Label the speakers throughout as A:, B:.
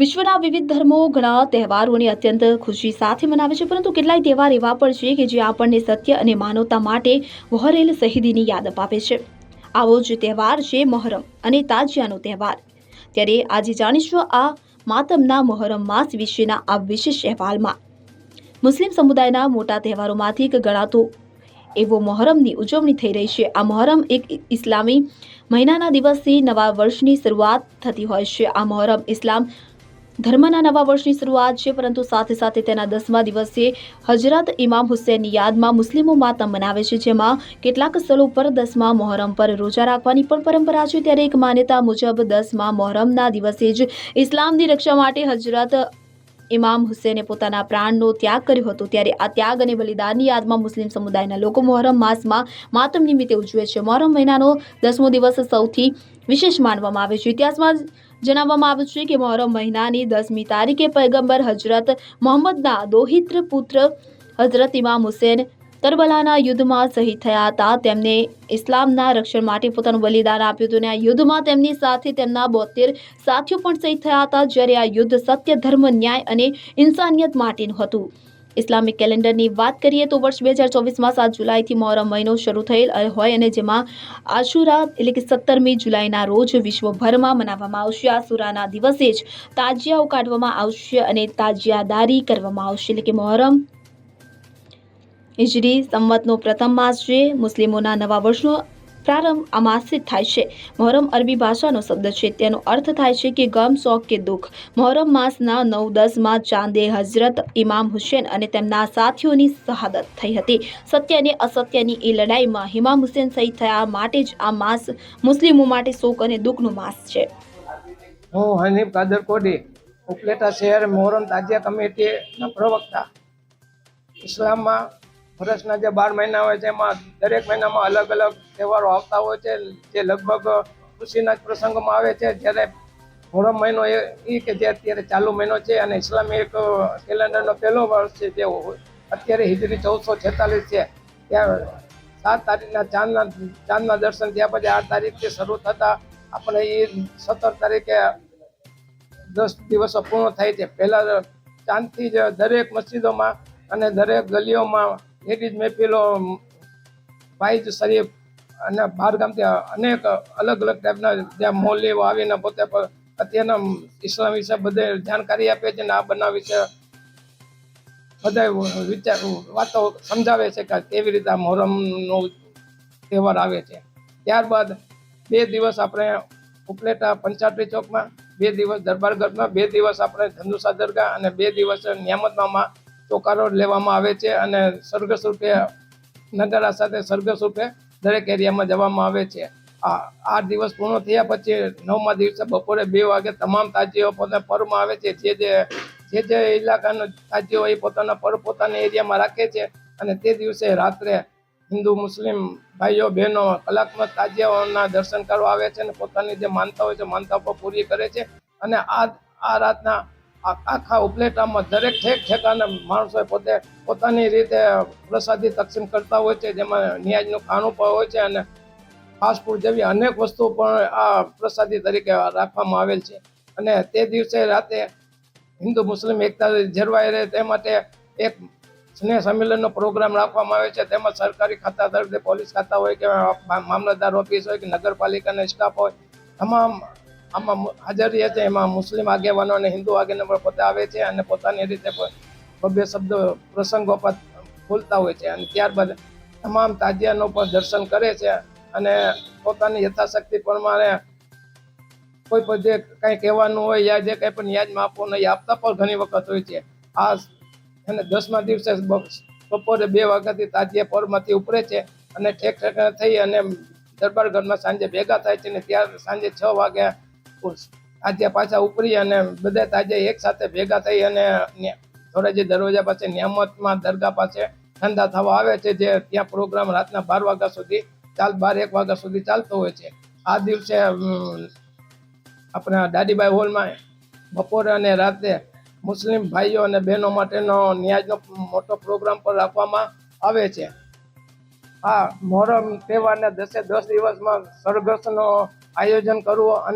A: વિશ્વના વિવિધ ધર્મો ઘણા તહેવારોને અત્યંત ખુશી સાથે મનાવે છે, પરંતુ કેટલાય તહેવાર એવા પણ છે કે જે આપણને સત્ય અને માનવતા માટે વહોરેલ શહીદીની યાદ અપાવે છે. આવો જ તહેવાર છે મહોરમ અને તાજિયાનો તહેવાર. ત્યારે આજે જાણીશું આ માતમના મહોરમ માસ વિશેના આ વિશેષ અહેવાલમાં. મુસ્લિમ સમુદાયના મોટા તહેવારોમાંથી એક ગણાતો એવો મહોરમની ઉજવણી થઈ રહી છે. આ મહોરમ એક ઇસ્લામી મહિનાના દિવસથી નવા વર્ષની શરૂઆત થતી હોય છે. આ મહોરમ ઇસ્લામ ધર્મના નવા વર્ષની શરૂઆત છે, પરંતુ સાથે સાથે તેના દસમા દિવસે હજરત ઇમામ હુસેનની યાદમાં મુસ્લિમો માતમ મનાવે છે, જેમાં કેટલાક સ્થળો પર દસમા મોહરમ પર રોજા રાખવાની પણ પરંપરા છે. ત્યારે એક માન્યતા મુજબ દસમા મોહરમના દિવસે જ ઇસ્લામની રક્ષા માટે હજરત ઇમામ હુસેને પોતાના પ્રાણનો ત્યાગ કર્યો હતો. ત્યારે આ ત્યાગ અને બલિદાનની યાદમાં મુસ્લિમ સમુદાયના લોકો મોહરમ માસમાં માતમ નિમિત્તે ઉજવે છે. મોહરમ મહિનાનો દસમો દિવસ સૌથી વિશેષ માનવામાં આવે છે. ઇતિહાસમાં જણાવવામાં આવ્યું છે કે મોહરમ મહિનાની દસમી તારીખે પૈગંબર હજરત મોહમ્મદના દોહિત્ર પુત્ર હજરત ઇમામ હુસેન કરબલાના યુદ્ધમાં શહીદ થયા હતા. તેમને ઇસ્લામના રક્ષણ માટે પોતાનું બલિદાન આપ્યું હતું અને આ યુદ્ધમાં તેમની સાથે તેમના બોતેર સાથીઓ પણ શહીદ થયા હતા, જ્યારે આ યુદ્ધ સત્ય, ધર્મ, ન્યાય અને ઇન્સાનિયત માટેનું હતું. ઇસ્લામિક કેલેન્ડરની વાત કરીએ તો વર્ષ બે હજાર ચોવીસમાં સાત જુલાઈથી મોહરમ મહિનો શરૂ થયેલ હોય અને જેમાં આશુરા એટલે કે સત્તરમી જુલાઈના રોજ વિશ્વભરમાં મનાવવામાં આવશે. આશુરાના દિવસે જ તાજિયાઓ કાઢવામાં આવશે અને તાજિયાદારી કરવામાં આવશે. એટલે કે મોહરમ ઇજરી સંવતનો પ્રથમ માસ છે. મુસ્લિમોના નવા વર્ષનો પ્રારંભ અમાસિત થાય છે. મોહરમ અરબી ભાષાનો શબ્દ છે. તેનો અર્થ થાય છે કે ગમ, શોક કે દુઃખ. મોહરમ માસના નવ, દસમાં ચાંદે હઝરત ઇમામ હુસેન અને તેમના સાથીઓની શહાદત થઈ હતી. સત્ય અને અસત્યની એ લડાઈમાં ઇમામ હુસેન શહીદ થયા માટે જ આ માસ મુસ્લિમો માટે શોક અને દુઃખનો માસ છે.
B: હું હનીફ કાદર કોડી ઉપલેટા શહેર મોહરમ તાજિયા કમિટીના પ્રવક્તા. ઇસ્લામમાં વર્ષના જે બાર મહિના હોય છે, એમાં દરેક મહિનામાં અલગ અલગ તહેવારો આવતા હોય છે, જે લગભગ ખુશીના જ પ્રસંગોમાં આવે છે. જ્યારે મોહરમ મહિનો એ કે જે અત્યારે ચાલુ મહિનો છે અને ઇસ્લામી એક કેલેન્ડરનો પહેલો વર્ષ છે જે અત્યારે હિજરી ચૌદસો છેતાલીસ છે. ત્યાં સાત તારીખના ચાંદના ચાંદના દર્શન થયા પછી આઠ તારીખથી શરૂ થતા આપણે એ સત્તર તારીખે દસ દિવસો પૂર્ણ થાય છે. પહેલાં ચાંદથી જ દરેક મસ્જિદોમાં અને દરેક ગલીઓમાં લેડીઝ મહેફિલો વાઇઝ શરીફ અને બહાર ગામથી અનેક અલગ અલગ ટાઈપના જ્યાં મોલીઓ આવીને પોતે અત્યારના ઇસ્લામ વિશે બધે જાણકારી આપે છે અને આ બનાવ વિશે બધા વિચાર વાતો સમજાવે છે કે કેવી રીતે આ મોહરમનો તહેવાર આવે છે. ત્યારબાદ બે દિવસ આપણે ઉપલેટા પંચાટરી ચોકમાં, બે દિવસ દરબારગઢમાં બે દિવસ આપણે ધંધુસા દરગાહ અને બે દિવસ નિયામતનામાં ચોકારો લેવામાં આવે છે અને સરઘસ રૂપે નગારા સાથે સરઘસ રૂપે દરેક એરિયામાં જવામાં આવે છે. આ આ દિવસ પૂર્ણ થયા પછી નવમા દિવસે બપોરે બે વાગે તમામ તાજીઓ પોતાના પરમાં આવે છે. જે જે જે જે ઇલાકાનો તાજીઓ એ પોતાના પર પોતાના એરિયામાં રાખે છે અને તે દિવસે રાત્રે હિન્દુ, મુસ્લિમ ભાઈઓ, બહેનો કલાત્મક તાજીઓના દર્શન કરવા આવે છે અને પોતાની જે માનતા હોય છે, માનતા પર કરે છે. અને આ આ રાતના આખા ઉપલેટામાં દરેક ઠેક ઠેકાને માણસો પોતે પોતાની રીતે પ્રસાદી તકસીમ કરતા હોય છે, જેમાં નિયાજનું ખાણું પણ હોય છે અને ફાસ્ટફૂડ જેવી અનેક વસ્તુઓ પણ આ પ્રસાદી તરીકે રાખવામાં આવેલ છે. અને તે દિવસે રાતે હિન્દુ મુસ્લિમ એકતા જળવાઈ રહે તે માટે એક સ્નેહ સંમેલનનો પ્રોગ્રામ રાખવામાં આવે છે. તેમાં સરકારી ખાતા તરફથી પોલીસ ખાતા હોય કે મામલતદાર ઓફિસ હોય કે નગરપાલિકાના સ્ટાફ હોય, તમામ આમાં હાજર રહે છે એમાં મુસ્લિમ આગેવાનો અને હિન્દુ આગેવાનો પણ પોતે આવે છે અને પોતાની રીતે ભવ્ય શબ્દ પ્રસંગો પર બોલતા હોય છે. અને ત્યારબાદ તમામ તાજિયાનો પણ દર્શન કરે છે અને પોતાની યથાશક્તિ પ્રમાણે કોઈ પણ જે કંઈ કહેવાનું હોય યા જે કંઈ પણ યાદમાં આપવું નહીં આપતા પણ ઘણી વખત હોય છે. આ અને દસમા દિવસે બપોરે બે વાગ્યાથી તાજિયા પરમાંથી ઉપરે છે અને ઠેક ઠેક થઈ અને દરબાર ઘરમાં સાંજે ભેગા થાય છે અને ત્યાર સાંજે છ વાગે આજે પાછા ઉપરી અને બધા તાજે એક સાથે ભેગા થઈ અને ધોરાજી દરવાજા પાસે નિયામતમાં દરગાહ પાસે ઠંડા થવા આવે છે, જે ત્યાં પ્રોગ્રામ રાતના બાર વાગ્યા સુધી ચાલ, બાર એક વાગ્યા સુધી ચાલતો હોય છે. આ દિવસે આપણા દાદીબાઈ હોલમાં બપોરે અને રાતે મુસ્લિમ ભાઈઓ અને બહેનો માટેનો ન્યાજનો મોટો પ્રોગ્રામ પણ રાખવામાં આવે છે. આ મોહરમ તહેવારના દસે દસ દિવસમાં સરઘસનો آیجن
C: کرا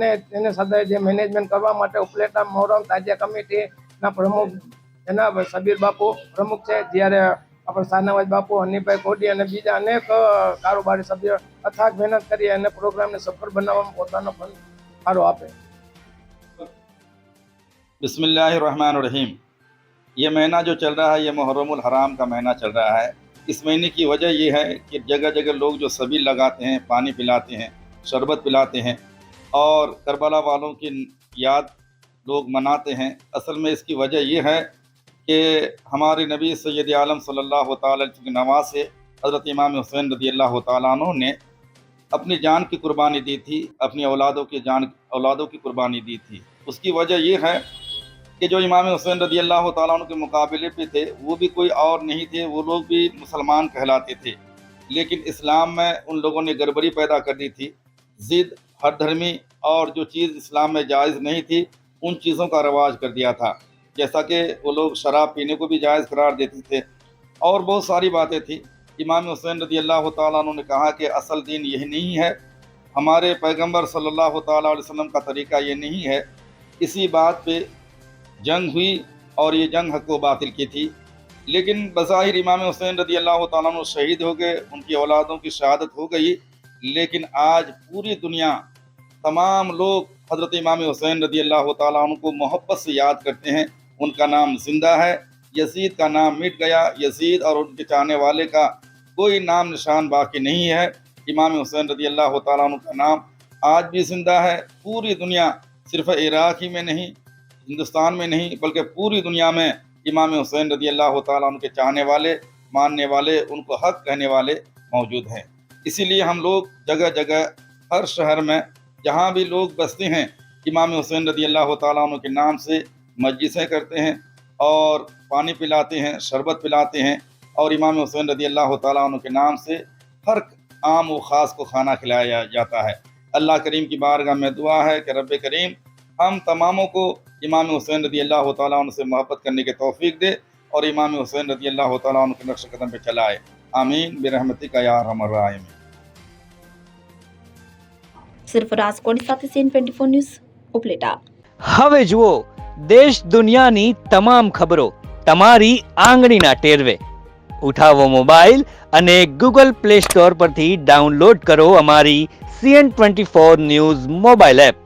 C: ہے یہ محرم الحرام کا مہینہ چل رہا ہے اس مہینے کی وجہ یہ ہے کہ جگہ جگہ لوگ جو سبیل لگاتے ہیں پانی پہ شربت پلاتے ہیں اور کربلا والوں کی یاد لوگ مناتے ہیں۔ اصل میں اس کی وجہ یہ ہے کہ ہمارے نبی سید عالم صلی اللہ تعالی کی نواز سے حضرت امام حسین رضی اللہ تعالیٰ عنہ نے اپنی جان کی قربانی دی تھی، اپنی اولادوں کی جان، اولادوں کی قربانی دی تھی۔ اس کی وجہ یہ ہے کہ جو امام حسین رضی اللہ تعالیٰ عنہ کے مقابلے پہ تھے، وہ بھی کوئی اور نہیں تھے، وہ لوگ بھی مسلمان کہلاتے تھے۔ لیکن اسلام میں ان لوگوں نے گڑبڑی پیدا کر دی تھی۔ ضد ہر دھرمی اور جو چیز اسلام میں جائز نہیں تھی، ان چیزوں کا رواج کر دیا تھا۔ جیسا کہ وہ لوگ شراب پینے کو بھی جائز قرار دیتے تھے۔ اور بہت ساری باتیں تھیں۔ امام حسین رضی اللہ تعالیٰ عنہ نے کہا کہ اصل دین یہ نہیں ہے۔ ہمارے پیغمبر صلی اللہ تعالیٰ علیہ وسلم کا طریقہ یہ نہیں ہے۔ اسی بات پہ جنگ ہوئی اور یہ جنگ حق و باطل کی تھی۔ لیکن بظاہر امام حسین رضی اللہ تعالیٰ عنہ شہید ہو گئے، ان کی اولادوں کی شہادت ہو گئی۔ لیکن آج پوری دنیا تمام لوگ حضرت امام حسین رضی اللہ تعالیٰ عنہ کو محبت سے یاد کرتے ہیں۔ ان کا نام زندہ ہے۔ یزید کا نام مٹ گیا۔ یزید اور ان کے چاہنے والے کا کوئی نام نشان باقی نہیں ہے۔ امام حسین رضی اللہ تعالیٰ عنہ کا نام آج بھی زندہ ہے۔ پوری دنیا صرف عراق ہی میں نہیں، ہندوستان میں نہیں، بلکہ پوری دنیا میں امام حسین رضی اللہ تعالیٰ عنہ کے چاہنے والے، ماننے والے، ان کو حق کہنے والے موجود ہیں۔ اسی لیے ہم لوگ جگہ جگہ ہر شہر میں جہاں بھی لوگ بستے ہیں، امام حسین رضی اللہ تعالیٰ عنہ کے نام سے مجلسیں کرتے ہیں اور پانی پلاتے ہیں، شربت پلاتے ہیں اور امام حسین رضی اللہ تعالیٰ عنہ کے نام سے ہر عام و خاص کو کھانا کھلایا جاتا ہے۔ اللہ کریم کی بارگاہ میں دعا ہے کہ رب کریم ہم تماموں کو امام حسین رضی اللہ تعالیٰ عنہ سے محبت کرنے کے توفیق دے اور امام حسین رضی اللہ تعالیٰ عنہ کے نقش قدم پہ چلائے۔ આમીન બિરહમતિકા યા અરહમર રાહીમીન
A: સિર્ફ રાજકોટ સાથે CN twenty four news Upleta
D: હવે જુઓ દેશ દુનિયાની તમામ ખબરો તમારી આંગળીના ટેરવે. ઉઠાવો મોબાઈલ અને ગૂગલ પ્લે સ્ટોર પરથી ડાઉનલોડ કરો અમારી CN twenty four news mobile app.